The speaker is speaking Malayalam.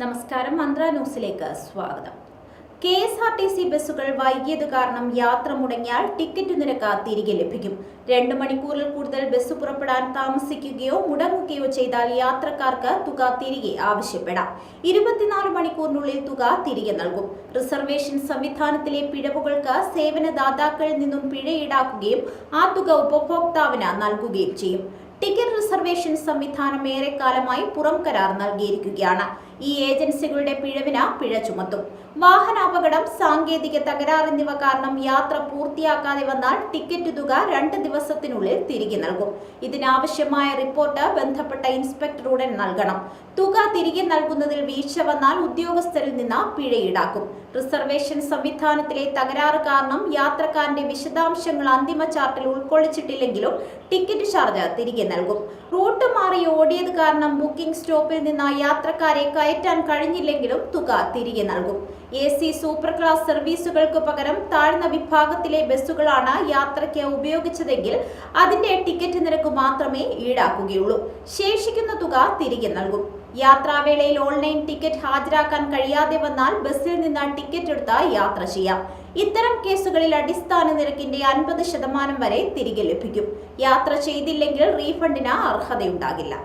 നമസ്കാരം മന്ത്ര ന്യൂസിലേക്ക് സ്വാഗതം. K S R T C ബസ്സുകൾ വൈകിയത് കാരണം യാത്ര മുടങ്ങിയാൽ ടിക്കറ്റ് നിരക്ക് തിരികെ ലഭിക്കും. രണ്ട് മണിക്കൂറിൽ കൂടുതൽ ബസ് പുറപ്പെടാൻ താമസിക്കുകയോ മുടങ്ങുകയോ ചെയ്താൽ യാത്രക്കാർക്ക് തുക തിരികെ ആവശ്യപ്പെടാം. ഇരുപത്തിനാല് മണിക്കൂറിനുള്ളിൽ തുക തിരികെ നൽകും. റിസർവേഷൻ സംവിധാനത്തിലെ പിഴവുകൾക്ക് സേവനദാതാക്കളിൽ നിന്നും പിഴ ഈടാക്കുകയും ആ തുക ഉപഭോക്താവിന് നൽകുകയും ചെയ്യും. ടിക്കറ്റ് റിസർവേഷൻ സംവിധാനം ഏറെക്കാലമായി പുറം കരാർ നൽകിയിരിക്കുകയാണ്. ഈ ഏജൻസികളുടെ പിഴവിന് പിഴ ചുമത്തും. വാഹനാപകടം സാങ്കേതിക തകരാർ എന്നിവ കാരണം യാത്ര പൂർത്തിയാക്കാതെ വന്നാൽ ടിക്കറ്റ് തുക രണ്ട് ദിവസത്തിനുള്ളിൽ തിരികെ നൽകും. ഇതിനാവശ്യമായ റിപ്പോർട്ട് ബന്ധപ്പെട്ട ഇൻസ്പെക്ടർ ഉടൻ നൽകണം. തുക തിരികെ നൽകുന്നതിൽ വീഴ്ച വന്നാൽ ഉദ്യോഗസ്ഥരിൽ നിന്ന് പിഴ ഈടാക്കും. റിസർവേഷൻ സംവിധാനത്തിലെ തകരാറ് കാരണം യാത്രക്കാരന്റെ വിശദാംശങ്ങൾ അന്തിമ ചാർട്ടിൽ ഉൾക്കൊള്ളിച്ചിട്ടില്ലെങ്കിലും ടിക്കറ്റ് ചാർജ് തിരികെ നൽകും. റൂട്ട് മാറി ഓടിയത് കാരണം ബുക്കിംഗ് സ്റ്റോപ്പിൽ നിന്ന് യാത്രക്കാരെ കയറ്റാൻ കഴിഞ്ഞില്ലെങ്കിലും തുക തിരികെ നൽകും. എ സി സൂപ്പർ ക്ലാസ് സർവീസുകൾക്ക് പകരം താഴ്ന്ന വിഭാഗത്തിലെ ബസ്സുകളാണ് യാത്രയ്ക്ക് ഉപയോഗിച്ചതെങ്കിൽ അതിന്റെ ടിക്കറ്റ് നിരക്ക് മാത്രമേ ഈടാക്കുകയുള്ളൂ. ശേഷിക്കുന്ന തുക തിരികെ നൽകും. യാത്രാവേളയിൽ ഓൺലൈൻ ടിക്കറ്റ് ഹാജരാക്കാൻ കഴിയാതെ വന്നാൽ ബസ്സിൽ നിന്ന് ടിക്കറ്റ് എടുത്ത് യാത്ര ചെയ്യാം. ഇത്തരം കേസുകളിൽ അടിസ്ഥാന നിരക്കിന്റെ അൻപത് ശതമാനം വരെ തിരികെ ലഭിക്കും. യാത്ര ചെയ്തില്ലെങ്കിൽ റീഫണ്ടിന് അർഹതയുണ്ടാകില്ല.